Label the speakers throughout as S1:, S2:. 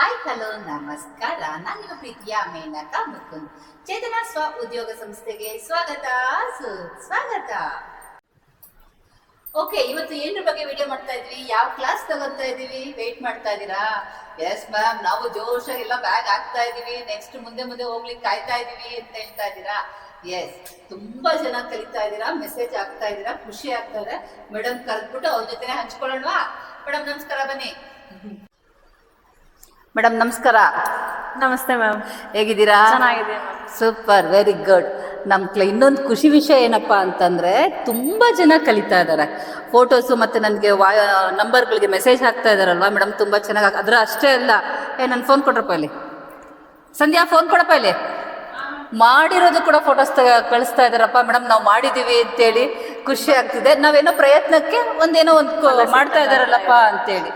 S1: Hi, hello, ನಮಸ್ಕಾರ. ನಾನು ನಿಮ್ಮ ಪ್ರೀತಿಯ ಮೇನಕ ಮುಕುಂದ್. ಚೇತನ ಸ್ವ ಉದ್ಯೋಗ ಸಂಸ್ಥೆಗೆ ಸ್ವಾಗತ. ಸುಸ್ವಾಗತ ಓಕೆ ಇವತ್ತು ಏನ್ರ ಬಗ್ಗೆ ವಿಡಿಯೋ ಮಾಡ್ತಾ ಇದ್ವಿ? ಯಾವ ಕ್ಲಾಸ್ ತಗೋತಾ ಇದೀವಿ ವೇಟ್ ಮಾಡ್ತಾ ಇದ್ದೀರಾ? ಎಸ್ ಮ್ಯಾಮ್ ನಾವು ಜೋಶಾಗೆಲ್ಲ ಬ್ಯಾಗ್ ಹಾಕ್ತಾ ಇದೀವಿ ನೆಕ್ಸ್ಟ್ ಮುಂದೆ ಮುಂದೆ ಹೋಗ್ಲಿಕ್ಕೆ ಕಾಯ್ತಾ ಇದೀವಿ ಅಂತ ಹೇಳ್ತಾ ಇದ್ದೀರಾ? ಎಸ್ ತುಂಬಾ ಜನ ಕಲಿತಾ ಇದ್ದೀರಾ? ಮೆಸೇಜ್ ಆಗ್ತಾ ಇದೀರಾ ಖುಷಿ ಆಗ್ತಾ ಇದೆ. ಮೇಡಮ್ ಕರೆದ್ಬಿಟ್ಟು ಅವ್ರ ಜೊತೆ ಹಂಚ್ಕೊಳ್ಳೋಣವಾ? ಮೇಡಮ್ ನಮಸ್ಕಾರ, ಬನ್ನಿ. ಮೇಡಮ್ ನಮಸ್ಕಾರ.
S2: ನಮಸ್ತೆ ಮ್ಯಾಮ್.
S1: ಹೇಗಿದ್ದೀರಾ?
S2: ಚೆನ್ನಾಗಿದೆ
S1: ಸೂಪರ್ ವೆರಿ ಗುಡ್. ನಮ್ಮ ಕ್ಲ ಇನ್ನೊಂದು ಖುಷಿ ವಿಷಯ ಏನಪ್ಪ ಅಂತಂದ್ರೆ ತುಂಬಾ ಜನ ಕಲಿತಾ ಇದ್ದಾರೆ ಫೋಟೋಸು ಮತ್ತೆ ನನಗೆ ವಾ ನಂಬರ್ಗಳಿಗೆ ಮೆಸೇಜ್ ಹಾಕ್ತಾ ಇದಾರಲ್ವಾ? ಮೇಡಮ್ ತುಂಬಾ ಚೆನ್ನಾಗಿ ಅದ್ರ ಅಷ್ಟೇ ಅಲ್ಲ. ಏ ನನ್ನ ಫೋನ್ ಕೊಡ್ರಪ್ಪ ಇಲ್ಲಿ. ಸಂಧ್ಯಾ ಫೋನ್ ಕೊಡಪ್ಪ ಇಲ್ಲಿ. ಮಾಡಿರೋದು ಕೂಡ ಫೋಟೋಸ್ ಕಳಿಸ್ತಾ ಇದಾರಪ್ಪ. ಮೇಡಮ್ ನಾವು ಮಾಡಿದೀವಿ ಅಂತೇಳಿ ಖುಷಿ ಆಗ್ತಿದೆ. ನಾವೇನೋ ಪ್ರಯತ್ನಕ್ಕೆ ಒಂದೇನೋ ಒಂದು ಮಾಡ್ತಾ ಇದಾರಲ್ಲಪ್ಪ ಅಂತೇಳಿ.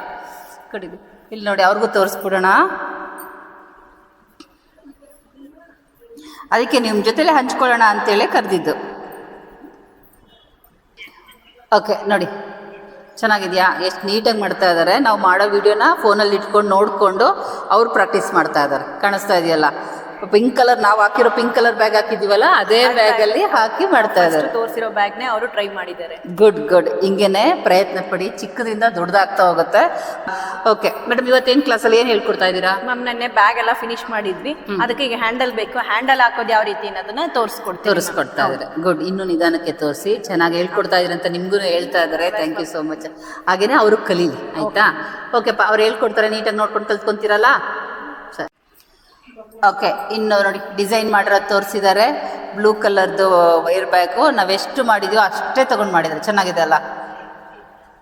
S1: ಕಡಿದು ಇಲ್ಲಿ ನೋಡಿ ಅವ್ರಿಗೂ ತೋರಿಸ್ಬಿಡೋಣ. ಅದಕ್ಕೆ ನಿಮ್ಮ ಜೊತೆಲೆ ಹಂಚ್ಕೊಳ್ಳೋಣ ಅಂತೇಳಿ ಕರೆದಿದ್ದು. ಓಕೆ ನೋಡಿ. ಚೆನ್ನಾಗಿದೆಯಾ? ಎಷ್ಟು ನೀಟಾಗಿ ಮಾಡ್ತಾ ಇದ್ದಾರೆ ನಾವು ಮಾಡೋ ವಿಡಿಯೋನ ಫೋನಲ್ಲಿ ಇಟ್ಕೊಂಡು ನೋಡಿಕೊಂಡು ಅವ್ರು ಪ್ರಾಕ್ಟೀಸ್ ಮಾಡ್ತಾ ಇದ್ದಾರೆ ಕಾಣಿಸ್ತಾ ಇದೆಯಲ್ಲ? ಪಿಂಕ್ ಕಲರ್ ನಾವು ಹಾಕಿರೋ ಪಿಂಕ್ ಕಲರ್ ಬ್ಯಾಗ್ ಹಾಕಿದ್ದೀವಲ್ಲ ಅದೇ ಬ್ಯಾಗ್ ಅಲ್ಲಿ ಹಾಕಿ ಮಾಡ್ತಾ ಇದ್ದಾರೆ.
S2: ತೋರಿಸಿರೋ ಬ್ಯಾಗ್ ನೇ ಅವರು ಟ್ರೈ ಮಾಡಿದ್ದಾರೆ.
S1: ಗುಡ್ ಗುಡ್ ಹಿಂಗೇನೆ ಪ್ರಯತ್ನ ಪಡಿ. ಚಿಕ್ಕದಿಂದ ದೊಡ್ಡದಾಗ್ತಾ ಹೋಗುತ್ತೆ. ಓಕೆ ಮೇಡಮ್ ಕ್ಲಾಸ್ ಅಲ್ಲಿ ಏನು ಹೇಳ್ಕೊಡ್ತಾ ಇದ್ದೀರಾ?
S2: ಮ್ಯಾಮ್ ನೆನ್ನೆ ಬ್ಯಾಗ್ ಎಲ್ಲ ಫಿನಿಶ್ ಮಾಡಿದ್ವಿ. ಅದಕ್ಕೆ ಈಗ ಹ್ಯಾಂಡಲ್ ಬೇಕು. ಹ್ಯಾಂಡಲ್ ಹಾಕೋದು ಯಾವ ರೀತಿ ಅನ್ನೋದನ್ನ ತೋರಿಸ್ಕೊಡ್ತೀವಿ
S1: ತೋರಿಸ್ಕೊಡ್ತಾ ಇದ್ದಾರೆ. ಗುಡ್ ಇನ್ನು ನಿಧಾನಕ್ಕೆ ತೋರಿಸಿ. ಚೆನ್ನಾಗಿ ಹೇಳ್ಕೊಡ್ತಾ ಇದ್ರಂತ ಅಂತ ನಿಮ್ಗೂ ಹೇಳ್ತಾ ಇದ್ದಾರೆ. ಥ್ಯಾಂಕ್ ಯು ಸೋ ಮಚ್ ಹಾಗೇನೆ ಅವರು ಕಲೀಲಿ ಆಯ್ತಾ? ಓಕೆಪ್ಪ ಅವ್ರು ಹೇಳ್ಕೊಡ್ತಾರೆ ನೀಟಾಗಿ ನೋಡ್ಕೊಂಡು ಕಲ್ತ್ಕೊಂತೀರಲ್ಲ? ಓಕೆ ಇನ್ನು ನೋಡಿ ಡಿಸೈನ್ ಮಾಡಿರೋದು ತೋರಿಸಿದ್ದಾರೆ ಬ್ಲೂ ಕಲರ್ದು ವೈರ್ ಬ್ಯಾಗು. ನಾವೆಷ್ಟು ಮಾಡಿದೀವೋ ಅಷ್ಟೇ ತಗೊಂಡು ಮಾಡಿದ್ದಾರೆ ಚೆನ್ನಾಗಿದೆ ಅಲ್ಲ?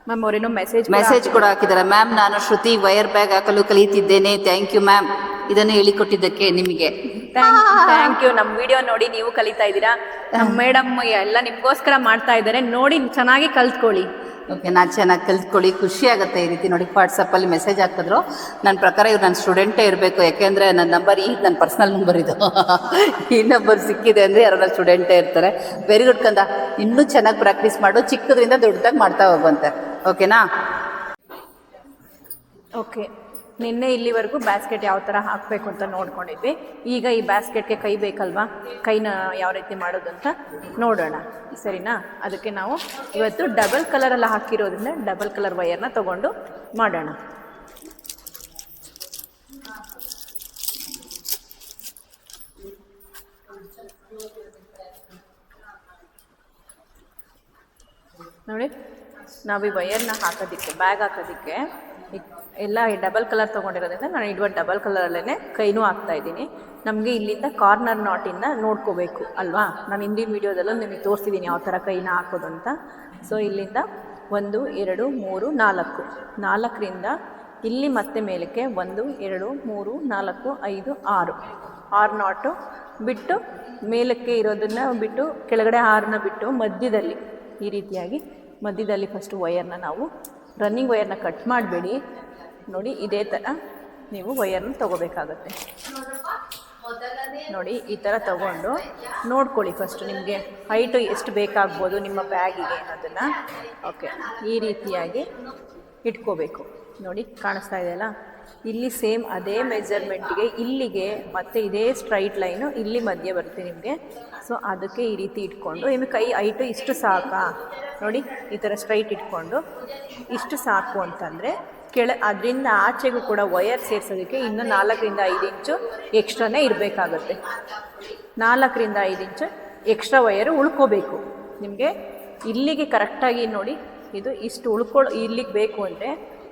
S2: ಮ್ಯಾಮ್ ಅವರೇನೋ ಮೆಸೇಜ್
S1: ಮೆಸೇಜ್ ಕೂಡ ಹಾಕಿದ್ದಾರೆ ಮ್ಯಾಮ್ ನಾನು ಶ್ರುತಿ ವೈರ್ ಬ್ಯಾಗ್ ಹಾಕಲು ಕಲಿತಿದ್ದೇನೆ. Thank you ma'am. ಇದನ್ನು ಹೇಳಿಕೊಟ್ಟಿದ್ದಕ್ಕೆ ನಿಮಗೆ.
S2: ಥ್ಯಾಂಕ್ ಯು ನಮ್ಮ ವಿಡಿಯೋ ನೋಡಿ ನೀವು ಕಲಿತಾ ಇದ್ದೀರಾ. ನಮ್ಮ ಮೇಡಮ್ ಎಲ್ಲ ನಿಮಗೋಸ್ಕರ ಮಾಡ್ತಾ ಇದ್ದಾರೆ. ನೋಡಿ ಚೆನ್ನಾಗಿ ಕಲ್ತ್ಕೊಳ್ಳಿ.
S1: ಓಕೆ ನಾನು ಚೆನ್ನಾಗಿ ಕಲ್ತ್ಕೊಳ್ಳಿ. ಖುಷಿ ಆಗುತ್ತೆ ಈ ರೀತಿ ನೋಡಿ ವಾಟ್ಸಪ್ಪಲ್ಲಿ ಮೆಸೇಜ್ ಹಾಕಿದ್ರು. ನನ್ನ ಪ್ರಕಾರ ಇವ್ರು ನನ್ನ ಸ್ಟೂಡೆಂಟೇ ಇರಬೇಕು. ಯಾಕೆಂದರೆ ನನ್ನ ನಂಬರ್ ಈ ನನ್ನ ಪರ್ಸ್ನಲ್ ನಂಬರ್ ಇದು. ಈ ನಂಬರ್ ಸಿಕ್ಕಿದೆ ಅಂದರೆ ಯಾರೋ ನನ್ನ ಸ್ಟೂಡೆಂಟೇ ಇರ್ತಾರೆ. ವೆರಿ ಗುಡ್ ಕಂದ. ಇನ್ನೂ ಚೆನ್ನಾಗಿ ಪ್ರಾಕ್ಟೀಸ್ ಮಾಡು. ಚಿಕ್ಕದ್ರಿಂದ ದೊಡ್ಡದಾಗಿ ಮಾಡ್ತಾ ಹೋಗುವಂತೆ. ಓಕೆನಾ
S2: ಓಕೆ ನಿನ್ನೆ ಇಲ್ಲಿವರೆಗೂ ಬ್ಯಾಸ್ಕೆಟ್ ಯಾವ ಥರ ಹಾಕಬೇಕು ಅಂತ ನೋಡ್ಕೊಂಡಿದ್ವಿ. ಈಗ ಈ ಬ್ಯಾಸ್ಕೆಟ್ಗೆ ಕೈ ಬೇಕಲ್ವಾ? ಕೈನ ಯಾವ ರೀತಿ ಮಾಡೋದು ಅಂತ ನೋಡೋಣ. ಸರಿನಾ? ಅದಕ್ಕೆ ನಾವು ಇವತ್ತು ಡಬಲ್ ಕಲರೆಲ್ಲ ಹಾಕಿರೋದ್ರಿಂದ ಡಬಲ್ ಕಲರ್ ವೈಯರ್ನ ತಗೊಂಡು ಮಾಡೋಣ. ನೋಡಿ, ನಾವು ಈ ವೈಯರ್ನ ಹಾಕೋದಿಕ್ಕೆ ಬ್ಯಾಗ್ ಹಾಕೋದಕ್ಕೆ ಎಲ್ಲ ಡಬಲ್ ಕಲರ್ ತೊಗೊಂಡಿರೋದ್ರಿಂದ ನಾನು ಇಡುವ ಡಬಲ್ ಕಲರಲ್ಲೇ ಕೈನೂ ಹಾಕ್ತಾ ಇದ್ದೀನಿ. ನಮಗೆ ಇಲ್ಲಿಂದ ಕಾರ್ನರ್ ನಾಟಿಂದ ನೋಡ್ಕೋಬೇಕು, ಅಲ್ವಾ? ನಾನು ಹಿಂದಿನ ವೀಡಿಯೋದಲ್ಲೂ ನಿಮಗೆ ತೋರಿಸಿದ್ದೀನಿ ಯಾವ ಥರ ಕೈನ ಹಾಕೋದು ಅಂತ. ಸೊ ಇಲ್ಲಿಂದ ಒಂದು, ಎರಡು, ಮೂರು, ನಾಲ್ಕು. ನಾಲ್ಕರಿಂದ ಇಲ್ಲಿ ಮತ್ತೆ ಮೇಲಕ್ಕೆ ಒಂದು, ಎರಡು, ಮೂರು, ನಾಲ್ಕು, ಐದು, ಆರು. ಆರು ನಾಟು ಬಿಟ್ಟು ಮೇಲಕ್ಕೆ ಇರೋದನ್ನು ಬಿಟ್ಟು ಕೆಳಗಡೆ ಆರನ್ನ ಬಿಟ್ಟು ಮಧ್ಯದಲ್ಲಿ ಈ ರೀತಿಯಾಗಿ ಮಧ್ಯದಲ್ಲಿ ಫಸ್ಟು ವಯರ್ನ ನಾವು ರನ್ನಿಂಗ್ ವಯರ್ನ ಕಟ್ ಮಾಡಬೇಡಿ. ನೋಡಿ ಇದೇ ಥರ ನೀವು ವಯರ್ನ ತೊಗೋಬೇಕಾಗತ್ತೆ. ನೋಡಿ ಈ ಥರ ತಗೊಂಡು ನೋಡ್ಕೊಳ್ಳಿ ಫಸ್ಟ್ ನಿಮಗೆ ಹೈಟು ಎಷ್ಟು ಬೇಕಾಗ್ಬೋದು ನಿಮ್ಮ ಬ್ಯಾಗಿಗೆ ಅನ್ನೋದನ್ನು. ಓಕೆ ಈ ರೀತಿಯಾಗಿ ಇಟ್ಕೋಬೇಕು. ನೋಡಿ ಕಾಣಿಸ್ತಾ ಇದೆಯಲ್ಲ ಇಲ್ಲಿ ಸೇಮ್ ಅದೇ ಮೆಜರ್ಮೆಂಟ್ಗೆ ಇಲ್ಲಿಗೆ ಮತ್ತು ಇದೇ ಸ್ಟ್ರೈಟ್ ಲೈನು ಇಲ್ಲಿ ಮಧ್ಯೆ ಬರುತ್ತೆ ನಿಮಗೆ. ಸೊ ಅದಕ್ಕೆ ಈ ರೀತಿ ಇಟ್ಕೊಂಡು, ನಿಮಗೆ ಕೈ ಹೈಟು ಇಷ್ಟು ಸಾಕಾ? ನೋಡಿ ಈ ಥರ ಸ್ಟ್ರೈಟ್ ಇಟ್ಕೊಂಡು, ಇಷ್ಟು ಸಾಕು ಅಂತಂದರೆ ಕೆಳ ಅದರಿಂದ ಆಚೆಗೂ ಕೂಡ ವಯರ್ ಸೇರಿಸೋದಕ್ಕೆ ಇನ್ನೂ ನಾಲ್ಕರಿಂದ ಐದು ಇಂಚು ಎಕ್ಸ್ಟ್ರಾನೇ ಇರಬೇಕಾಗುತ್ತೆ. ನಾಲ್ಕರಿಂದ ಐದು ಇಂಚು ಎಕ್ಸ್ಟ್ರಾ ವಯರು ಉಳ್ಕೋಬೇಕು. ನಿಮಗೆ ಇಲ್ಲಿಗೆ ಕರೆಕ್ಟಾಗಿ ನೋಡಿ, ಇದು ಇಷ್ಟು ಉಳ್ಕೊಳ್ಳೋ ಇಲ್ಲಿಗೆ ಬೇಕು ಅಂದರೆ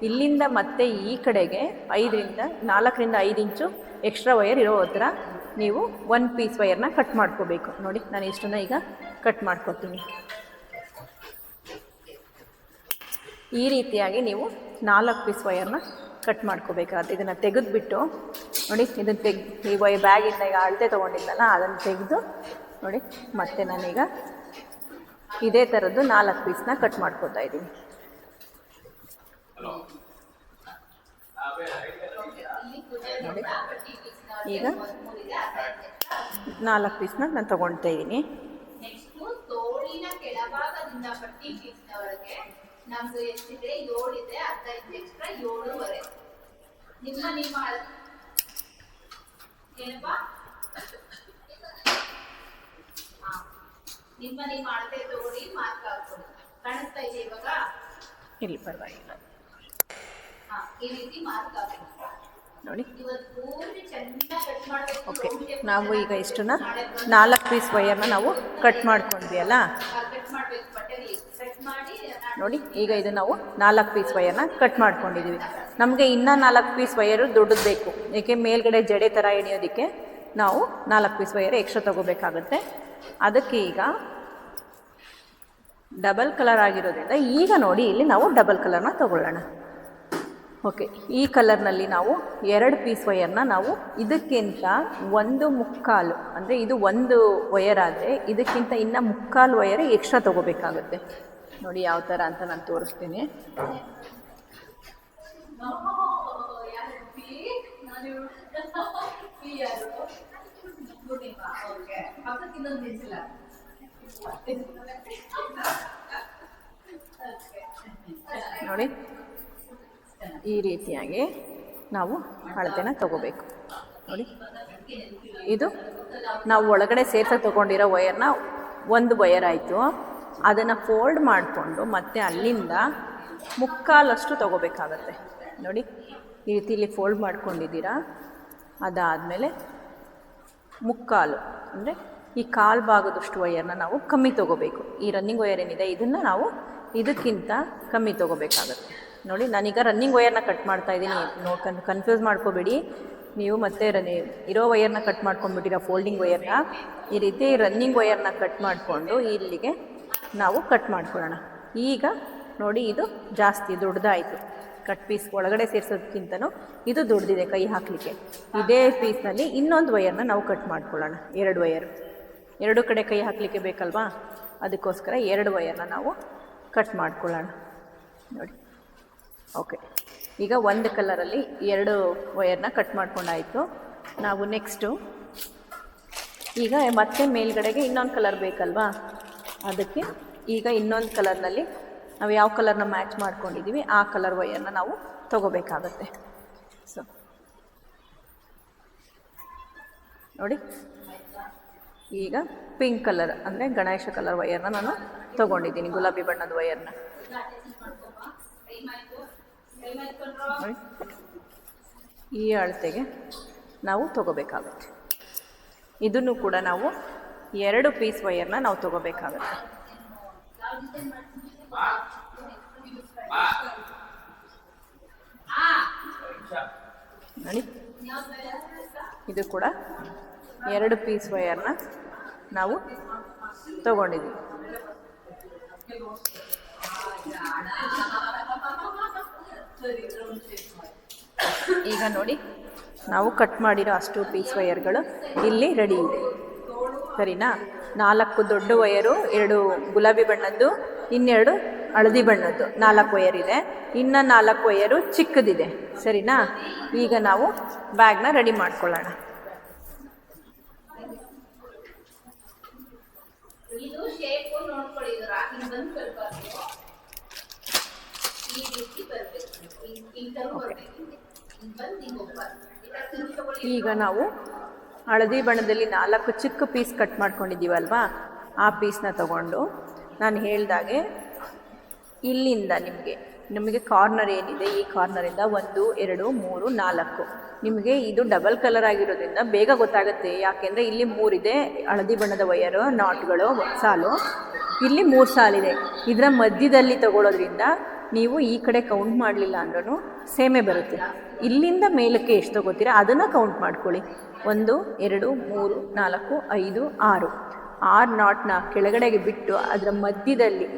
S2: ಇಲ್ಲಿಂದ ಮತ್ತೆ ಈ ಕಡೆಗೆ ಐದರಿಂದ ನಾಲ್ಕರಿಂದ ಐದು ಇಂಚು ಎಕ್ಸ್ಟ್ರಾ ವಯರ್ ಇರೋ ಹತ್ರ ನೀವು ಒನ್ ಪೀಸ್ ವಯರ್ನ ಕಟ್ ಮಾಡ್ಕೋಬೇಕು. ನೋಡಿ, ನಾನು ಇಷ್ಟನ್ನ ಈಗ ಕಟ್ ಮಾಡ್ಕೊತೀನಿ. ಈ ರೀತಿಯಾಗಿ ನೀವು ನಾಲ್ಕು ಪೀಸ್ ವಯರ್ನ ಕಟ್ ಮಾಡ್ಕೋಬೇಕಾಗುತ್ತೆ. ಇದನ್ನು ತೆಗೆದುಬಿಟ್ಟು ನೋಡಿ, ಇದನ್ನು ತೆಗ್, ಈ ವೈ ಬ್ಯಾಗಿಂದ ಈಗ ಅಳತೆ ತೊಗೊಂಡಿದ್ದಲ್ಲ, ಅದನ್ನು ತೆಗೆದು ನೋಡಿ, ಮತ್ತೆ ನಾನೀಗ ಇದೇ ಥರದ್ದು ನಾಲ್ಕು ಪೀಸ್ನ ಕಟ್ ಮಾಡ್ಕೋತಾ ಇದ್ದೀನಿ. ನೋಡಿ, ಈಗ ನಾಲ್ಕು ಪೀಸ್ನ ನಾನು ತೊಗೊಳ್ತಾ ಇದ್ದೀನಿ.
S1: ನಮ್ದು ಎಷ್ಟಿದೆ? ಏಳಿದೆ ಅರ್ಧ ಇದೆ ಎಕ್ಸ್ಟ್ರಾ ಏಳುವರೆ. ನಿಮ್ಮ ನಿಮ್ಮ ನಿಮ್ಮ ನಿಮ್ಮ ಅಳತೆ ತಗೊಳ್ಳಿ ಮಾರ್ಕ್ ಹಾಕೊಡಿ ಕಾಣಿಸ್ತಾ ಇದೆ ಇವಾಗ?
S2: ಇಲ್ಲಿ ಪರವಾಗಿಲ್ಲ.
S1: ಹಾ ಈ ರೀತಿ ಮಾರ್ಕ್ ಹಾಕೊಡಿ
S2: ನೋಡಿ.
S1: ಇವತ್ತು ಪೂರ್ತಿ ಚೆನ್ನಾಗಿ ಕಟ್ ಮಾಡಬೇಕು.
S2: ಓಕೆ ನಾವು ಈಗ ಇಷ್ಟನ್ನ ನಾಲ್ಕು ಪೀಸ್ ವಯರ್ನ ನಾವು ಕಟ್ ಮಾಡ್ಕೊಂಡ್ವಿ ಅಲ್ಲ
S1: ಕಟ್ ಮಾಡಬೇಕು ಬಟ್ಟೆಲಿ ಕಟ್ ಮಾಡಿ
S2: ನೋಡಿ, ಈಗ ಇದು ನಾವು ನಾಲ್ಕು ಪೀಸ್ ವಯರ್ನ ಕಟ್ ಮಾಡ್ಕೊಂಡಿದ್ದೀವಿ ನಮಗೆ ಇನ್ನೂ ನಾಲ್ಕು ಪೀಸ್ ವಯರು ದೊಡ್ಡದು ಬೇಕು. ಏಕೆ, ಮೇಲ್ಗಡೆ ಜಡೆ ಥರ ಎಣಿಯೋದಕ್ಕೆ ನಾವು ನಾಲ್ಕು ಪೀಸ್ ವಯರ್ ಎಕ್ಸ್ಟ್ರಾ ತೊಗೋಬೇಕಾಗುತ್ತೆ. ಅದಕ್ಕೆ ಈಗ ಡಬಲ್ ಕಲರ್ ಆಗಿರೋದ್ರಿಂದ ಈಗ ನೋಡಿ, ಇಲ್ಲಿ ನಾವು ಡಬಲ್ ಕಲರ್ನ ತಗೊಳ್ಳೋಣ. ಓಕೆ ಈ ಕಲರ್ನಲ್ಲಿ ನಾವು ಎರಡು ಪೀಸ್ ವಯರ್ನ ನಾವು ಇದಕ್ಕಿಂತ ಒಂದು ಮುಕ್ಕಾಲು, ಅಂದರೆ ಇದು ಒಂದು ವಯರ್ ಆದರೆ ಇದಕ್ಕಿಂತ ಇನ್ನು ಮುಕ್ಕಾಲು ವಯರ್ ಎಕ್ಸ್ಟ್ರಾ ತೊಗೋಬೇಕಾಗುತ್ತೆ. ನೋಡಿ ಯಾವ ಥರ ಅಂತ ನಾನು ತೋರಿಸ್ತೀನಿ. ನೋಡಿ, ಈ ರೀತಿಯಾಗಿ ನಾವು ಅಳತೆನ ತಗೋಬೇಕು. ನೋಡಿ, ಇದು ನಾವು ಒಳಗಡೆ ಸೇರ್ಸಕ್ಕೆ ತೊಗೊಂಡಿರೋ ವಯರ್ನ ಒಂದು ವಯರ್ ಆಯಿತು. ಅದನ್ನು ಫೋಲ್ಡ್ ಮಾಡಿಕೊಂಡು ಮತ್ತೆ ಅಲ್ಲಿಂದ ಮುಕ್ಕಾಲಷ್ಟು ತಗೋಬೇಕಾಗತ್ತೆ. ನೋಡಿ, ಈ ರೀತಿ ಇಲ್ಲಿ ಫೋಲ್ಡ್ ಮಾಡ್ಕೊಂಡಿದ್ದೀರಾ? ಅದಾದಮೇಲೆ ಮುಕ್ಕಾಲು, ಅಂದರೆ ಈ ಕಾಲು ಭಾಗದಷ್ಟು ವಯರ್ನ ನಾವು ಕಮ್ಮಿ ತೊಗೋಬೇಕು. ಈ ರನ್ನಿಂಗ್ ವಯರ್ ಏನಿದೆ, ಇದನ್ನು ನಾವು ಇದಕ್ಕಿಂತ ಕಮ್ಮಿ ತೊಗೋಬೇಕಾಗತ್ತೆ. ನೋಡಿ, ನಾನೀಗ ರನ್ನಿಂಗ್ ವಯರ್ನ ಕಟ್ ಮಾಡ್ತಾ ಇದ್ದೀನಿ. ನೋಡ್ಕೊಂಡು ಕನ್ಫ್ಯೂಸ್ ಮಾಡ್ಕೋಬೇಡಿ. ನೀವು ಮತ್ತೆ ರನ್ನಿ ಇರೋ ವಯರ್ನ ಕಟ್ ಮಾಡ್ಕೊಂಡ್ಬಿಟ್ಟಿರೋ ಫೋಲ್ಡಿಂಗ್ ವಯರ್ನ ಈ ರೀತಿ ರನ್ನಿಂಗ್ ವಯರ್ನ ಕಟ್ ಮಾಡಿಕೊಂಡು ಇಲ್ಲಿಗೆ ನಾವು ಕಟ್ ಮಾಡ್ಕೊಳ್ಳೋಣ. ಈಗ ನೋಡಿ ಇದು ಜಾಸ್ತಿ ದೊಡ್ಡದಾಯಿತು. ಕಟ್ ಪೀಸ್ ಒಳಗಡೆ ಸೇರಿಸೋದಕ್ಕಿಂತನೂ ಇದು ದೊಡ್ಡದಿದೆ ಕೈ ಹಾಕಲಿಕ್ಕೆ. ಇದೇ ಪೀಸ್ನಲ್ಲಿ ಇನ್ನೊಂದು ವಯರ್ನ ನಾವು ಕಟ್ ಮಾಡ್ಕೊಳ್ಳೋಣ. ಎರಡು ವಯರ್ ಎರಡು ಕಡೆ ಕೈ ಹಾಕಲಿಕ್ಕೆ ಬೇಕಲ್ವಾ? ಅದಕ್ಕೋಸ್ಕರ ಎರಡು ವಯರ್ನ ನಾವು ಕಟ್ ಮಾಡ್ಕೊಳ್ಳೋಣ. ನೋಡಿ. ಓಕೆ ಈಗ ಒಂದು ಕಲರಲ್ಲಿ ಎರಡು ವಯರ್ನ ಕಟ್ ಮಾಡ್ಕೊಂಡಾಯಿತು. ನಾವು ನೆಕ್ಸ್ಟು ಈಗ ಮತ್ತೆ ಮೇಲ್ಗಡೆಗೆ ಇನ್ನೊಂದು ಕಲರ್ ಬೇಕಲ್ವಾ? ಅದಕ್ಕೆ ಈಗ ಇನ್ನೊಂದು ಕಲರ್ನಲ್ಲಿ ನಾವು ಯಾವ ಕಲರ್ನ ಮ್ಯಾಚ್ ಮಾಡ್ಕೊಂಡಿದ್ದೀವಿ ಆ ಕಲರ್ ವೈಯರ್ನ ನಾವು ತಗೋಬೇಕಾಗತ್ತೆ. ಸೊ ನೋಡಿ. ಈಗ ಪಿಂಕ್ ಕಲರ್ ಅಂದರೆ ಗಣೇಶ ಕಲರ್ ವೈಯರ್ನ ನಾನು ತೊಗೊಂಡಿದ್ದೀನಿ, ಗುಲಾಬಿ ಬಣ್ಣದ ವೈಯರ್ನ ಈ ಅಳತೆಗೆ ನಾವು ತಗೋಬೇಕಾಗುತ್ತೆ. ಇದನ್ನು ಕೂಡ ನಾವು ಎರಡು ಪೀಸ್ ವೈರ್ನ ನಾವು ತಗೋಬೇಕಾಗತ್ತೆ. ನೋಡಿ. ಇದು ಕೂಡ ಎರಡು ಪೀಸ್ ವೈರ್ನ ನಾವು ತಗೊಂಡಿದ್ದೀವಿ ಈಗ ನೋಡಿ, ನಾವು ಕಟ್ ಮಾಡಿರೋ ಅಷ್ಟು ಪೀಸ್ ವೈಯರ್ಗಳು ಇಲ್ಲಿ ರೆಡಿ ಇದೆ. ಸರಿನಾ ನಾಲ್ಕು ದೊಡ್ಡ ವಯರು ಎರಡು ಗುಲಾಬಿ ಬಣ್ಣದ್ದು ಇನ್ನೆರಡು ಹಳದಿ ಬಣ್ಣದ್ದು. ನಾಲ್ಕು ವಯರ್ ಇದೆ ಇನ್ನು ನಾಲ್ಕು ವಯರು ಚಿಕ್ಕದಿದೆ. ಸರಿನಾ? ಈಗ ನಾವು ಬ್ಯಾಗ್ನ ರೆಡಿ ಮಾಡ್ಕೊಳ್ಳೋಣ. ಈಗ ನಾವು ಹಳದಿ ಬಣ್ಣದಲ್ಲಿ ನಾಲ್ಕು ಚಿಕ್ಕ ಪೀಸ್ ಕಟ್ ಮಾಡ್ಕೊಂಡಿದ್ದೀವಲ್ವಾ? ಆ ಪೀಸ್ನ ತಗೊಂಡು ನಾನು ಹೇಳಿದಾಗೆ ಇಲ್ಲಿಂದ ನಿಮಗೆ ನಿಮಗೆ ಕಾರ್ನರ್ ಏನಿದೆ ಈ ಕಾರ್ನರಿಂದ ಒಂದು, ಎರಡು, ಮೂರು, ನಾಲ್ಕು. ನಿಮಗೆ ಇದು ಡಬಲ್ ಕಲರ್ ಆಗಿರೋದ್ರಿಂದ ಬೇಗ ಗೊತ್ತಾಗುತ್ತೆ, ಯಾಕೆಂದರೆ ಇಲ್ಲಿ ಮೂರಿದೆ, ಹಳದಿ ಬಣ್ಣದ ವಯರು ನಾಟ್ಗಳು ಸಾಲು. ಇಲ್ಲಿ ಮೂರು ಸಾಲಿದೆ. ಇದರ ಮಧ್ಯದಲ್ಲಿ ತಗೊಳ್ಳೋದ್ರಿಂದ ನೀವು ಈ ಕಡೆ ಕೌಂಟ್ ಮಾಡಲಿಲ್ಲ ಅಂದ್ರೂ ಸೇಮೆ ಬರುತ್ತೆ. ಇಲ್ಲಿಂದ ಮೇಲಕ್ಕೆ ಎಷ್ಟು ತಗೋತೀರಾ ಅದನ್ನು ಕೌಂಟ್ ಮಾಡ್ಕೊಳ್ಳಿ. ಒಂದು, ಎರಡು, ಮೂರು, ನಾಲ್ಕು, ಐದು, ಆರು. ಆರು ನಾಟ್ನ ಕೆಳಗಡೆಗೆ ಬಿಟ್ಟು ಅದರ ಮಧ್ಯದಲ್ಲಿ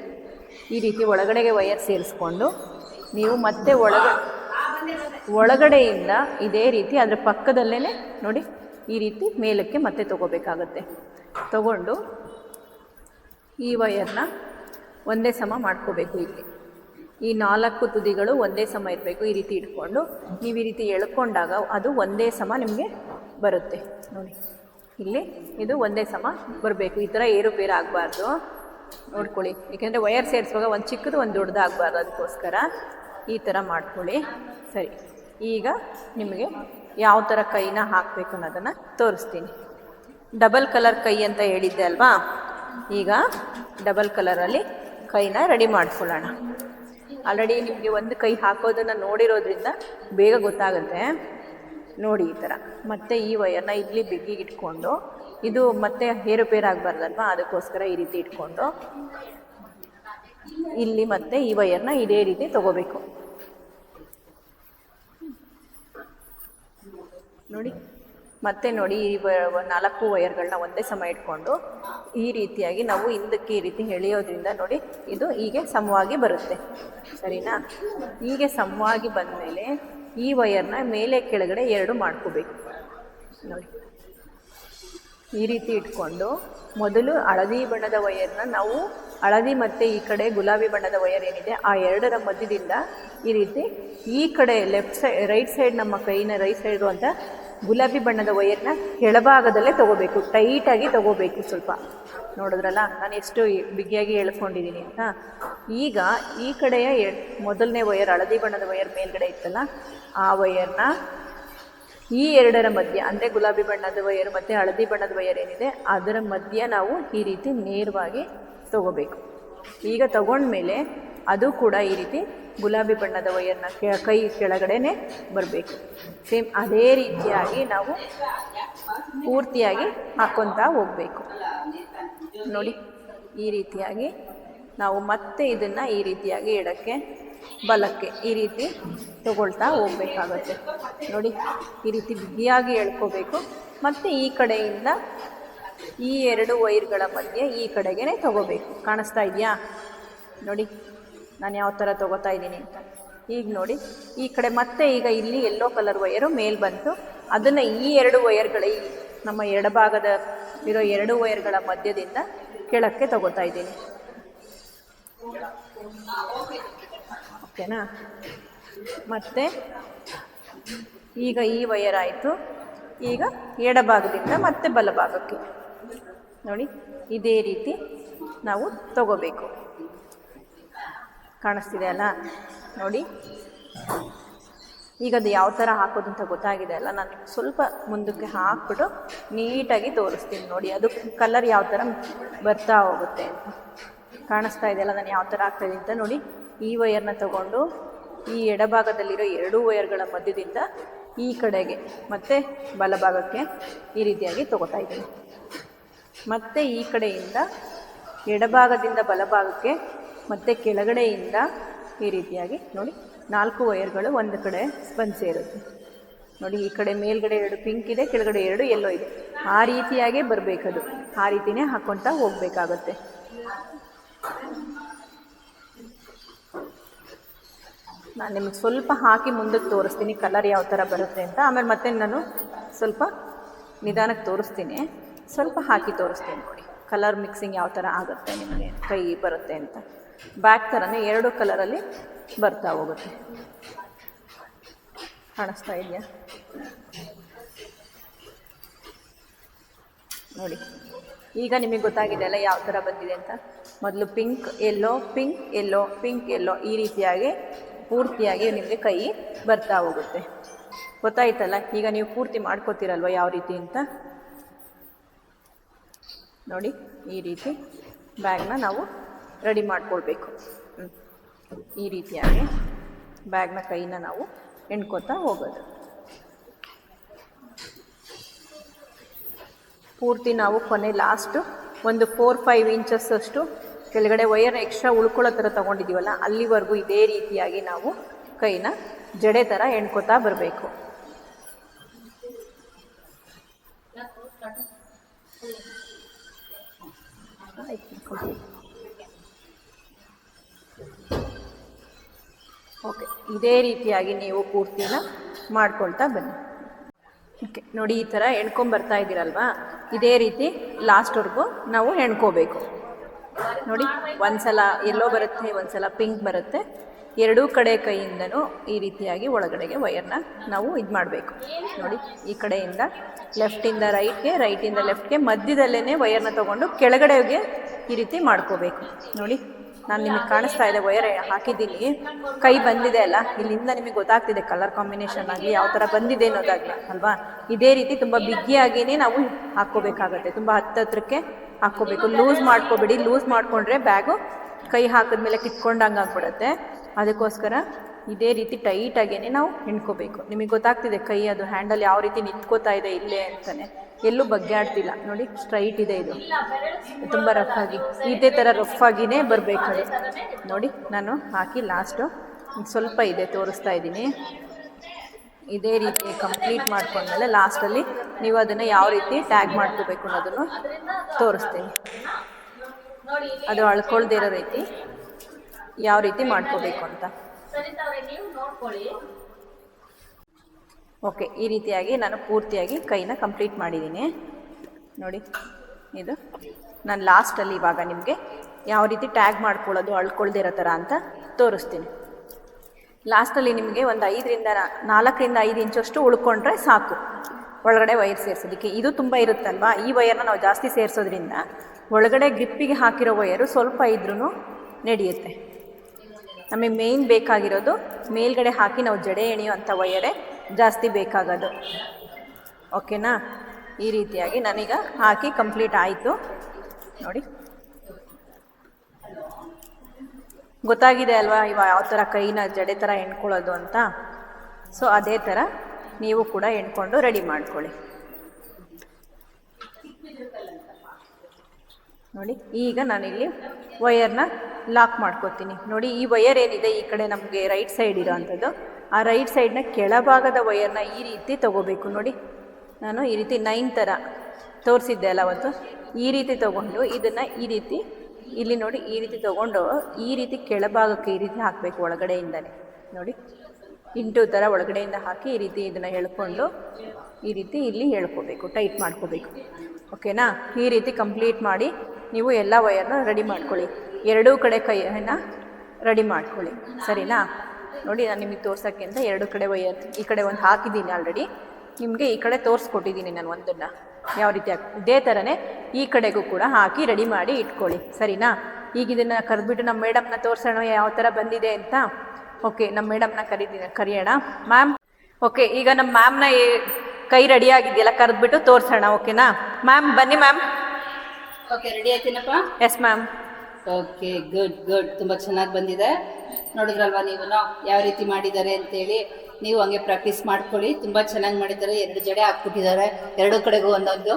S2: ಈ ರೀತಿ ಒಳಗಡೆಗೆ ವಯರ್ ಸೇರಿಸ್ಕೊಂಡು ನೀವು ಮತ್ತೆ ಒಳಗ, ಒಳಗಡೆಯಿಂದ ಇದೇ ರೀತಿ ಅದರ ಪಕ್ಕದಲ್ಲೇ ನೋಡಿ ಈ ರೀತಿ ಮೇಲಕ್ಕೆ ಮತ್ತೆ ತಗೋಬೇಕಾಗತ್ತೆ. ತಗೊಂಡು ಈ ವಯರ್ನ ಒಂದೇ ಸಮ ಮಾಡ್ಕೋಬೇಕು ಇಲ್ಲಿ. ಈ ನಾಲ್ಕು ತುದಿಗಳು ಒಂದೇ ಸಮ ಇರಬೇಕು ಈ ರೀತಿ ಇಟ್ಕೊಂಡು. ನೀವು ಈ ರೀತಿ ಎಳ್ಕೊಂಡಾಗ ಅದು ಒಂದೇ ಸಮ ನಿಮಗೆ ಬರುತ್ತೆ. ನೋಡಿ, ಇಲ್ಲಿ ಇದು ಒಂದೇ ಸಮ ಬರಬೇಕು. ಈ ಥರ ಏರುಪೇರು ಆಗಬಾರ್ದು. ನೋಡ್ಕೊಳ್ಳಿ. ಏಕೆಂದರೆ ವಯರ್ ಸೇರಿಸುವಾಗ ಒಂದು ಚಿಕ್ಕದು, ಒಂದು ದೊಡ್ಡದು ಆಗಬಾರ್ದು ಅದಕ್ಕೋಸ್ಕರ. ಈ ಥರ ಮಾಡ್ಕೊಳ್ಳಿ. ಸರಿ. ಈಗ ನಿಮಗೆ ಯಾವ ಥರ ಕೈನ ಹಾಕಬೇಕು ಅನ್ನೋದನ್ನು ತೋರಿಸ್ತೀನಿ. ಡಬಲ್ ಕಲರ್ ಕೈ ಅಂತ ಹೇಳಿದ್ದೆ ಅಲ್ವಾ? ಈಗ ಡಬಲ್ ಕಲರಲ್ಲಿ ಕೈನ ರೆಡಿ ಮಾಡ್ಕೊಳ್ಳೋಣ. ಆಲ್ರೆಡಿ ನಿಮಗೆ ಒಂದು ಕೈ ಹಾಕೋದನ್ನು ನೋಡಿರೋದ್ರಿಂದ ಬೇಗ ಗೊತ್ತಾಗುತ್ತೆ. ನೋಡಿ ಈ ಥರ ಮತ್ತು ಈ ವಯರ್ನ ಇಲ್ಲಿ ಬಿಗಿಗೆ ಇಟ್ಕೊಂಡು, ಇದು ಮತ್ತೆ ಏರುಪೇರು ಆಗಬಾರ್ದಲ್ವಾ? ಅದಕ್ಕೋಸ್ಕರ ಈ ರೀತಿ ಇಟ್ಕೊಂಡು, ಇಲ್ಲಿ ಮತ್ತೆ ಈ ವಯರ್ನ ಇದೇ ರೀತಿ ತಗೋಬೇಕು. ನೋಡಿ. ಮತ್ತೆ ನೋಡಿ ಈ ನಾಲ್ಕು ವಯರ್ಗಳನ್ನ ಒಂದೇ ಸಮ ಇಟ್ಕೊಂಡು ಈ ರೀತಿಯಾಗಿ ನಾವು ಹಿಂದಕ್ಕೆ ಈ ರೀತಿ ಎಳೆಯೋದ್ರಿಂದ ನೋಡಿ ಇದು ಹೀಗೆ ಸಮವಾಗಿ ಬರುತ್ತೆ. ಸರಿನಾ? ಹೀಗೆ ಸಮವಾಗಿ ಬಂದ ಮೇಲೆ ಈ ವಯರ್ನ ಮೇಲೆ ಕೆಳಗಡೆ ಎರಡು ಮಾಡ್ಕೋಬೇಕು. ನೋಡಿ. ಈ ರೀತಿ ಇಟ್ಕೊಂಡು ಮೊದಲು ಹಳದಿ ಬಣ್ಣದ ವೈರ್ನ ನಾವು ಹಳದಿ ಮತ್ತು ಈ ಕಡೆ ಗುಲಾಬಿ ಬಣ್ಣದ ವಯರ್ ಏನಿದೆ ಆ ಎರಡರ ಮಧ್ಯದಿಂದ ಈ ರೀತಿ ಈ ಕಡೆ ಲೆಫ್ಟ್ ಸೈಡ್ ರೈಟ್ ಸೈಡ್ ನಮ್ಮ ಕೈನ ರೈಟ್ ಸೈಡ್ ಅಂತ ಗುಲಾಬಿ ಬಣ್ಣದ ವಯರ್ನ ಕೆಳಭಾಗದಲ್ಲೇ ತಗೋಬೇಕು. ಟೈಟಾಗಿ ತಗೋಬೇಕು ಸ್ವಲ್ಪ. ನೋಡಿದ್ರಲ್ಲ? ನಾನು ಎಷ್ಟು ಬಿಗಿಯಾಗಿ ಎಳ್ಕೊಂಡಿದ್ದೀನಿ ಅಂತ. ಈಗ ಈ ಕಡೆಯ ಮೊದಲನೇ ವಯರ್, ಹಳದಿ ಬಣ್ಣದ ವಯರ್ ಮೇಲ್ಗಡೆ ಇತ್ತಲ್ಲ, ಆ ವಯರ್ನ ಈ ಎರಡರ ಮಧ್ಯೆ, ಅಂದರೆ ಗುಲಾಬಿ ಬಣ್ಣದ ವಯರ್ ಮತ್ತು ಹಳದಿ ಬಣ್ಣದ ವಯರ್ ಏನಿದೆ, ಅದರ ಮಧ್ಯೆ ನಾವು ಈ ರೀತಿ ನೇರವಾಗಿ ತಗೋಬೇಕು. ಈಗ ತಗೊಂಡ್ಮೇಲೆ ಅದು ಕೂಡ ಈ ರೀತಿ ಗುಲಾಬಿ ಬಣ್ಣದ ವಯರ್ನ ಕೆ, ಕೈ ಕೆಳಗಡೆನೆ ಬರಬೇಕು. ಸೇಮ್ ಅದೇ ರೀತಿಯಾಗಿ ನಾವು ಪೂರ್ತಿಯಾಗಿ ಹಾಕ್ಕೊತಾ ಹೋಗಬೇಕು. ನೋಡಿ, ಈ ರೀತಿಯಾಗಿ ನಾವು ಮತ್ತೆ ಇದನ್ನು ಈ ರೀತಿಯಾಗಿ ಎಡಕ್ಕೆ, ಬಲಕ್ಕೆ ಈ ರೀತಿ ತಗೊಳ್ತಾ ಹೋಗ್ಬೇಕಾಗತ್ತೆ. ನೋಡಿ, ಈ ರೀತಿ ಬಿಗಿಯಾಗಿ ಎಳ್ಕೋಬೇಕು. ಮತ್ತು ಈ ಕಡೆಯಿಂದ ಈ ಎರಡು ವೈರ್ಗಳ ಮಧ್ಯೆ ಈ ಕಡೆಗೇ ತಗೋಬೇಕು. ಕಾಣಿಸ್ತಾ ಇದೆಯಾ? ನೋಡಿ ನಾನು ಯಾವ ಥರ ತಗೋತಾ ಇದ್ದೀನಿ ಅಂತ. ಈಗ ನೋಡಿ, ಈ ಕಡೆ ಮತ್ತೆ ಈಗ ಇಲ್ಲಿ ಎಲ್ಲೋ ಕಲರ್ ವೈಯರು ಮೇಲ್ ಬಂತು. ಅದನ್ನು ಈ ಎರಡು ವೈಯರ್ಗಳ ಈ ನಮ್ಮ ಎಡಭಾಗದ ಇರೋ ಎರಡು ವಯರ್ಗಳ ಮಧ್ಯದಿಂದ ಕೆಳಕ್ಕೆ ತಗೋತಾ ಇದ್ದೀನಿ. ಓಕೆನಾ ಮತ್ತೆ ಈಗ ಈ ವೈಯರ್ ಆಯಿತು. ಈಗ ಎಡಭಾಗದಿಂದ ಮತ್ತೆ ಬಲಭಾಗಕ್ಕೆ. ನೋಡಿ, ಇದೇ ರೀತಿ ನಾವು ತಗೋಬೇಕು. ಕಾಣಿಸ್ತಿದೆ ಅಲ್ಲ? ನೋಡಿ. ಈಗ ಅದು ಯಾವ ಥರ ಹಾಕೋದು ಅಂತ ಗೊತ್ತಾಗಿದೆ ಅಲ್ಲ? ನಾನು ಸ್ವಲ್ಪ ಮುಂದಕ್ಕೆ ಹಾಕ್ಬಿಟ್ಟು ನೀಟಾಗಿ ತೋರಿಸ್ತೀನಿ ನೋಡಿ. ಅದು ಕಲರ್ ಯಾವ ಥರ ಬರ್ತಾ ಹೋಗುತ್ತೆ ಅಂತ. ಕಾಣಿಸ್ತಾ ಇದೆಯಲ್ಲ ನಾನು ಯಾವ ಥರ ಆಗ್ತಾಯಿದೆ ಅಂತ ನೋಡಿ. ಈ ವಯರ್ನ ತಗೊಂಡು ಈ ಎಡಭಾಗದಲ್ಲಿರೋ ಎರಡೂ ವಯರ್ಗಳ ಮಧ್ಯದಿಂದ ಈ ಕಡೆಗೆ ಮತ್ತು ಬಲಭಾಗಕ್ಕೆ ಈ ರೀತಿಯಾಗಿ ತಗೋತಾ ಇದ್ದೀನಿ. ಮತ್ತು ಈ ಕಡೆಯಿಂದ ಎಡಭಾಗದಿಂದ ಬಲಭಾಗಕ್ಕೆ ಮತ್ತು ಕೆಳಗಡೆಯಿಂದ ಈ ರೀತಿಯಾಗಿ ನೋಡಿ, ನಾಲ್ಕು ವೈರ್ಗಳು ಒಂದು ಕಡೆ ಬಂದು ಸೇರುತ್ತೆ. ನೋಡಿ, ಈ ಕಡೆ ಮೇಲ್ಗಡೆ ಎರಡು ಪಿಂಕ್ ಇದೆ, ಕೆಳಗಡೆ ಎರಡು ಎಲ್ಲೋ ಇದೆ. ಆ ರೀತಿಯಾಗೇ ಬರಬೇಕದು. ಆ ರೀತಿನೇ ಹಾಕ್ಕೊತಾ ಹೋಗಬೇಕಾಗತ್ತೆ. ನಾನು ನಿಮಗೆ ಸ್ವಲ್ಪ ಹಾಕಿ ಮುಂದಕ್ಕೆ ತೋರಿಸ್ತೀನಿ, ಕಲರ್ ಯಾವ ಥರ ಬರುತ್ತೆ ಅಂತ. ಆಮೇಲೆ ಮತ್ತೆ ನಾನು ಸ್ವಲ್ಪ ನಿಧಾನಕ್ಕೆ ತೋರಿಸ್ತೀನಿ. ಸ್ವಲ್ಪ ಹಾಕಿ ತೋರಿಸ್ತೀನಿ ನೋಡಿ, ಕಲರ್ ಮಿಕ್ಸಿಂಗ್ ಯಾವ ಥರ ಆಗುತ್ತೆ ನಿಮಗೆ, ಕೈ ಬರುತ್ತೆ ಅಂತ. ಬ್ಯಾಕ್ ಥರನೇ ಎರಡು ಕಲರಲ್ಲಿ ಬರ್ತಾ ಹೋಗುತ್ತೆ. ಕಾಣಿಸ್ತಾ ಇದೆಯಾ? ನೋಡಿ, ಈಗ ನಿಮಗೆ ಗೊತ್ತಾಗಿದೆ ಅಲ್ಲ ಯಾವ ಥರ ಬಂದಿದೆ ಅಂತ. ಮೊದಲು pink yellow pink yellow pink yellow ಈ ರೀತಿಯಾಗಿ ಪೂರ್ತಿಯಾಗಿ ನಿಮಗೆ ಕೈ ಬರ್ತಾ ಹೋಗುತ್ತೆ. ಗೊತ್ತಾಯ್ತಲ್ಲ? ಈಗ ನೀವು ಪೂರ್ತಿ ಮಾಡ್ಕೋತೀರಲ್ವ ಯಾವ ರೀತಿ ಅಂತ? ನೋಡಿ, ಈ ರೀತಿ ಬ್ಯಾಗ್ನ ನಾವು ರೆಡಿ ಮಾಡ್ಕೊಳ್ಬೇಕು. ಈ ರೀತಿಯಾಗಿ ಬ್ಯಾಗ್ನ ಕೈನ ನಾವು ಎಣ್ಕೋತಾ ಹೋಗೋದು. ಪೂರ್ತಿ ನಾವು ಕೊನೆ ಲಾಸ್ಟು ಒಂದು ಫೋರ್ ಫೈವ್ ಇಂಚಸ್ ಅಷ್ಟು ಕೆಳಗಡೆ ವೈರ್ ಎಕ್ಸ್ಟ್ರಾ ಉಳ್ಕೊಳ್ಳೋ ಥರ ತೊಗೊಂಡಿದ್ದೀವಲ್ಲ, ಅಲ್ಲಿವರೆಗೂ ಇದೇ ರೀತಿಯಾಗಿ ನಾವು ಕೈನ ಜಡೆ ಥರ ಎಣ್ಕೋತಾ ಬರಬೇಕು. ಓಕೆ ಇದೇ ರೀತಿಯಾಗಿ ನೀವು ಪೂರ್ತಿನ ಮಾಡ್ಕೊಳ್ತಾ ಬನ್ನಿ. ಓಕೆ ನೋಡಿ, ಈ ಥರ ಎಣ್ಕೊಂಬರ್ತಾ ಇದ್ದೀರಲ್ವಾ? ಇದೇ ರೀತಿ ಲಾಸ್ಟ್ವರೆಗೂ ನಾವು ಹೆಣ್ಕೋಬೇಕು ನೋಡಿ, ಒಂದ್ಸಲ ಎಲ್ಲೋ ಬರುತ್ತೆ, ಒಂದ್ಸಲ ಪಿಂಕ್ ಬರುತ್ತೆ. ಎರಡೂ ಕಡೆ ಕೈಯಿಂದನೂ ಈ ರೀತಿಯಾಗಿ ಒಳಗಡೆಗೆ ವಯರ್ನ ನಾವು ಇದು ಮಾಡಬೇಕು. ನೋಡಿ, ಈ ಕಡೆಯಿಂದ ಲೆಫ್ಟಿಂದ ರೈಟ್ಗೆ ರೈಟಿಂದ ಲೆಫ್ಟ್ಗೆ ಮಧ್ಯದಲ್ಲೇ ವಯರ್ನ ತೊಗೊಂಡು ಕೆಳಗಡೆಗೆ ಈ ರೀತಿ ಮಾಡ್ಕೋಬೇಕು. ನೋಡಿ ನಾನು ನಿಮಗೆ ಕಾಣಿಸ್ತಾ ಇದೆ ವೈರ್ ಹಾಕಿದ್ದೀನಿ. ಕೈ ಬಂದಿದೆ ಅಲ್ಲ, ಇಲ್ಲಿಂದ ನಿಮಗೆ ಗೊತ್ತಾಗ್ತಿದೆ ಕಲರ್ ಕಾಂಬಿನೇಷನ್ ಆಗಲಿ ಯಾವ ಥರ ಬಂದಿದೆ ಅನ್ನೋದಾಗಲಿ, ಅಲ್ವಾ? ಇದೇ ರೀತಿ ತುಂಬ ಬಿಗಿಯಾಗಿಯೇ ನಾವು ಹಾಕ್ಕೋಬೇಕಾಗತ್ತೆ. ತುಂಬ ಹತ್ತತ್ರಕ್ಕೆ ಹಾಕ್ಕೋಬೇಕು. ಲೂಸ್ ಮಾಡ್ಕೋಬೇಡಿ. ಲೂಸ್ ಮಾಡಿಕೊಂಡ್ರೆ ಬ್ಯಾಗು ಕೈ ಹಾಕಿದ್ಮೇಲೆ ಕಿತ್ಕೊಂಡಂಗೆ ಆಗ್ಬಿಡುತ್ತೆ. ಅದಕ್ಕೋಸ್ಕರ ಇದೇ ರೀತಿ ಟೈಟಾಗೇ ನಾವು ಹಿಂಡ್ಕೋಬೇಕು ನಿಮಗೆ ಗೊತ್ತಾಗ್ತಿದೆ ಕೈ ಅದು ಹ್ಯಾಂಡಲ್ ಯಾವ ರೀತಿ ನಿಂತ್ಕೋತಾ ಇದೆ ಇಲ್ಲೇ ಅಂತಾನೆ. ಎಲ್ಲೂ ಬಗ್ಗೆ ಆಡ್ತಿಲ್ಲ ನೋಡಿ ಸ್ಟ್ರೈಟ್ ಇದೆ ಇದು. ತುಂಬ ರಫ್ ಆಗಿ. ಇದೇ ಥರ ರಫ್ ಆಗಿನೇ ಬರಬೇಕು ನೋಡಿ, ನಾನು ಹಾಕಿ ಲಾಸ್ಟು ಸ್ವಲ್ಪ ಇದೆ ತೋರಿಸ್ತಾ ಇದ್ದೀನಿ. ಇದೇ ರೀತಿ ಕಂಪ್ಲೀಟ್ ಮಾಡ್ಕೊಂಡ್ಮೇಲೆ ಲಾಸ್ಟಲ್ಲಿ ನೀವು ಅದನ್ನು ಯಾವ ರೀತಿ ಟ್ಯಾಗ್ ಮಾಡ್ಕೋಬೇಕು ಅನ್ನೋದನ್ನು ತೋರಿಸ್ತೀನಿ. ಅದು ಅಳ್ಕೊಳ್ದಿರೋ ರೀತಿ ಯಾವ ರೀತಿ ಮಾಡ್ಕೋಬೇಕು ಅಂತ. ಓಕೆ, ಈ ರೀತಿಯಾಗಿ ನಾನು ಪೂರ್ತಿಯಾಗಿ ಕೈನ ಕಂಪ್ಲೀಟ್ ಮಾಡಿದ್ದೀನಿ. ನೋಡಿ, ಇದು ನಾನು ಲಾಸ್ಟಲ್ಲಿ ಇವಾಗ ನಿಮಗೆ ಯಾವ ರೀತಿ ಟ್ಯಾಗ್ ಮಾಡ್ಕೊಳ್ಳೋದು ಅಳ್ಕೊಳ್ದಿರೋ ಥರ ಅಂತ ತೋರಿಸ್ತೀನಿ. ಲಾಸ್ಟಲ್ಲಿ ನಿಮಗೆ ಒಂದು ಐದರಿಂದ ನಾಲ್ಕರಿಂದ ಐದು ಇಂಚಷ್ಟು ಉಳ್ಕೊಂಡ್ರೆ ಸಾಕು. ಒಳಗಡೆ ವೈರ್ ಸೇರಿಸೋದಕ್ಕೆ. ಇದು ತುಂಬ ಇರುತ್ತಲ್ವಾ? ಈ ವೈರ್ನ ನಾವು ಜಾಸ್ತಿ ಸೇರಿಸೋದ್ರಿಂದ ಒಳಗಡೆ ಗ್ರಿಪ್ಪಿಗೆ ಹಾಕಿರೋ ವೈರು ಸ್ವಲ್ಪ ಇದ್ರೂ ನಡೆಯುತ್ತೆ. ನಮಗೆ ಮೇಯ್ನ್ ಬೇಕಾಗಿರೋದು ಮೇಲ್ಗಡೆ ಹಾಕಿ ನಾವು ಜಡೆ ಎಣಿಯುವಂಥ ವಯರೇ ಜಾಸ್ತಿ ಬೇಕಾಗೋದು. ಓಕೆನಾ ಈ ರೀತಿಯಾಗಿ ನಾನೀಗ ಹಾಕಿ ಕಂಪ್ಲೀಟ್ ಆಯಿತು. ನೋಡಿ. ಗೊತ್ತಾಗಿದೆ ಅಲ್ವಾ ಇವಾಗ ಯಾವ ಥರ ಕೈನ ಜಡೆ ಥರ ಎಣ್ಕೊಳ್ಳೋದು ಅಂತ? ಸೊ ಅದೇ ಥರ ನೀವು ಕೂಡ ಎಣ್ಕೊಂಡು ರೆಡಿ ಮಾಡ್ಕೊಳ್ಳಿ. ನೋಡಿ, ಈಗ ನಾನಿಲ್ಲಿ ವಯರ್ನ ಲಾಕ್ ಮಾಡ್ಕೋತೀನಿ. ನೋಡಿ, ಈ ವಯರ್ ಏನಿದೆ, ಈ ಕಡೆ ನಮಗೆ ರೈಟ್ ಸೈಡ್ ಇರೋವಂಥದ್ದು ಆ ರೈಟ್ ಸೈಡ್ನ ಕೆಳಭಾಗದ ವಯರ್ನ ಈ ರೀತಿ ತಗೋಬೇಕು. ನೋಡಿ, ನಾನು ಈ ರೀತಿ ನೈನ್ ಥರ ತೋರಿಸಿದ್ದೆ ಅಲ್ಲ ಅವತ್ತು. ಈ ರೀತಿ ತಗೊಂಡು ಇದನ್ನು ಈ ರೀತಿ, ಇಲ್ಲಿ ನೋಡಿ, ಈ ರೀತಿ ತೊಗೊಂಡು ಈ ರೀತಿ ಕೆಳಭಾಗಕ್ಕೆ ಈ ರೀತಿ ಹಾಕಬೇಕು ಒಳಗಡೆಯಿಂದಲೇ ನೋಡಿ, ಇಂಟು ಥರ ಒಳಗಡೆಯಿಂದ ಹಾಕಿ ಈ ರೀತಿ ಇದನ್ನು ಹೇಳ್ಕೊಂಡು ಈ ರೀತಿ ಇಲ್ಲಿ ಹೇಳ್ಕೋಬೇಕು ಟೈಟ್ ಮಾಡ್ಕೋಬೇಕು. ಓಕೆನಾ ಈ ರೀತಿ ಕಂಪ್ಲೀಟ್ ಮಾಡಿ ನೀವು ಎಲ್ಲ ವಯರ್ನ ರೆಡಿ ಮಾಡ್ಕೊಳ್ಳಿ. ಎರಡೂ ಕಡೆ ಕೈಯನ್ನು ರೆಡಿ ಮಾಡ್ಕೊಳ್ಳಿ. ಸರಿನಾ? ನೋಡಿ, ನಾನು ನಿಮಗೆ ತೋರ್ಸೋಕ್ಕೆ ಅಂತ ಎರಡು ಕಡೆ ವಯರ್, ಈ ಕಡೆ ಒಂದು ಹಾಕಿದ್ದೀನಿ ಆಲ್ರೆಡಿ ನಿಮಗೆ ಈ ಕಡೆ ತೋರಿಸ್ಕೊಟ್ಟಿದ್ದೀನಿ ನಾನು ಒಂದನ್ನು. ಯಾವ ರೀತಿ ಹಾಕಿ, ಇದೇ ಥರನೇ ಈ ಕಡೆಗೂ ಕೂಡ ಹಾಕಿ ರೆಡಿ ಮಾಡಿ ಇಟ್ಕೊಳ್ಳಿ. ಸರಿನಾ? ಈಗ ಇದನ್ನು ಕರೆದ್ಬಿಟ್ಟು ನಮ್ಮ ಮೇಡಮ್ನ ತೋರಿಸೋಣ ಯಾವ ಥರ ಬಂದಿದೆ ಅಂತ. ಓಕೆ ನಮ್ಮ ಮೇಡಮ್ನ ಕರೀತೀನಿ ಕರೆಯೋಣ. ಮ್ಯಾಮ್ ಓಕೆ ಈಗ ನಮ್ಮ ಮ್ಯಾಮ್ನ ಕೈ ರೆಡಿ ಆಗಿದೆಯಲ್ಲ, ಕರೆದ್ಬಿಟ್ಟು ತೋರಿಸೋಣ ಓಕೆನಾ ಮ್ಯಾಮ್ ಬನ್ನಿ ma'am
S1: okay ready ಆಯ್ತೇನಪ್ಪ?
S2: Yes ma'am
S1: okay good good ತುಂಬ ಚೆನ್ನಾಗಿ ಬಂದಿದೆ. ನೋಡಿದ್ರಲ್ವಾ ನೀವು ಯಾವ ರೀತಿ ಮಾಡಿದ್ದಾರೆ ಅಂತೇಳಿ. ನೀವು ಹಂಗೆ ಪ್ರಾಕ್ಟೀಸ್ ಮಾಡ್ಕೊಳ್ಳಿ. ತುಂಬ ಚೆನ್ನಾಗಿ ಮಾಡಿದ್ದಾರೆ. ಎರಡು ಜಡೆ ಹಾಕ್ಬಿಟ್ಟಿದ್ದಾರೆ. ಎರಡು ಕಡೆಗೂ ಒಂದೊಂದು.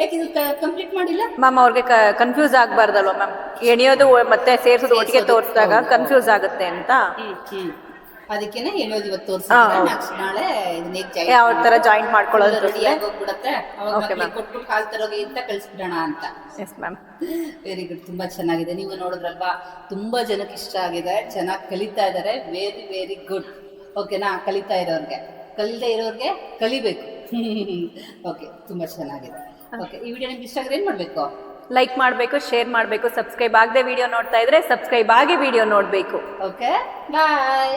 S1: ಯಾಕೆ ಇದು ಕಂಪ್ಲೀಟ್ ಮಾಡಿಲ್ಲ?
S2: ಮ್ಯಾಮ್ ಅವ್ರಿಗೆ ಕನ್ಫ್ಯೂಸ್ ಆಗಬಾರ್ದಲ್ವ ಮ್ಯಾಮ್ ಎಣಿಯೋದು ಮತ್ತೆ ಸೇರಿಸೋದು ಒಟ್ಟಿಗೆ ತೋರಿಸಿದಾಗ ಕನ್ಫ್ಯೂಸ್ ಆಗುತ್ತೆ ಅಂತ?
S1: ಅದಕ್ಕೇನೆ ಹೇಳೋದು ಇವತ್ತು ತೋರಿಸಿದ್ರೆ. ನೆಕ್ಸ್ಟ್ ನಾಳೆ ಇದನ್ನ ಹೇಗೆ
S2: ಯಾವ ತರ ಜಾಯಿಂಟ್ ಮಾಡ್ಕೊಳ್ಳೋದು
S1: ರೆಡಿ ಆಗೋಗ್ಬಿಡತ್ತೆ. ಅವಾಗ ಮಕ್ಳಿಗೆ. ಕೊಟ್ಬಿಟ್ಟು ಹಾಲು ತರೋಗಿ ಅಂತ ಕಳಿಸ್ಬಿಡೋಣ ಅಂತ.
S2: ಎಸ್ ಮ್ಯಾಮ್
S1: ವೆರಿ ಗುಡ್ ತುಂಬಾ ಚೆನ್ನಾಗಿದೆ. ನೀವು ನೋಡಿದ್ರಲ್ವಾ? ತುಂಬಾ ಜನಕ್ಕೆ ಇಷ್ಟ ಆಗಿದೆ. ಚೆನ್ನಾಗಿ ಕಲಿತಾ ಇದ್ದಾರೆ ವೆರಿ ವೆರಿ ಗುಡ್ ಓಕೆನಾ ಕಲಿತಾ ಇರೋರ್ಗೆ. ಕಲಿತಾ ಇರೋರ್ಗೆ ಕಲಿಬೇಕು. ಓಕೆ ತುಂಬಾ ಚೆನ್ನಾಗಿದೆ. ಓಕೆ ಈ ವಿಡಿಯೋ ನಿಮ್ಗೆ ಇಷ್ಟ ಆಗಿದ್ರೆ ಏನ್ ಮಾಡ್ಬೇಕು?
S2: ಲೈಕ್ ಮಾಡಬೇಕು ಶೇರ್ ಮಾಡಬೇಕು ಸಬ್ಸ್ಕ್ರೈಬ್ ಆಗದೆ ವಿಡಿಯೋ ನೋಡ್ತಾ ಇದ್ರೆ ಸಬ್ಸ್ಕ್ರೈಬ್ ಆಗಿ ವಿಡಿಯೋ ನೋಡಬೇಕು.
S1: Okay bye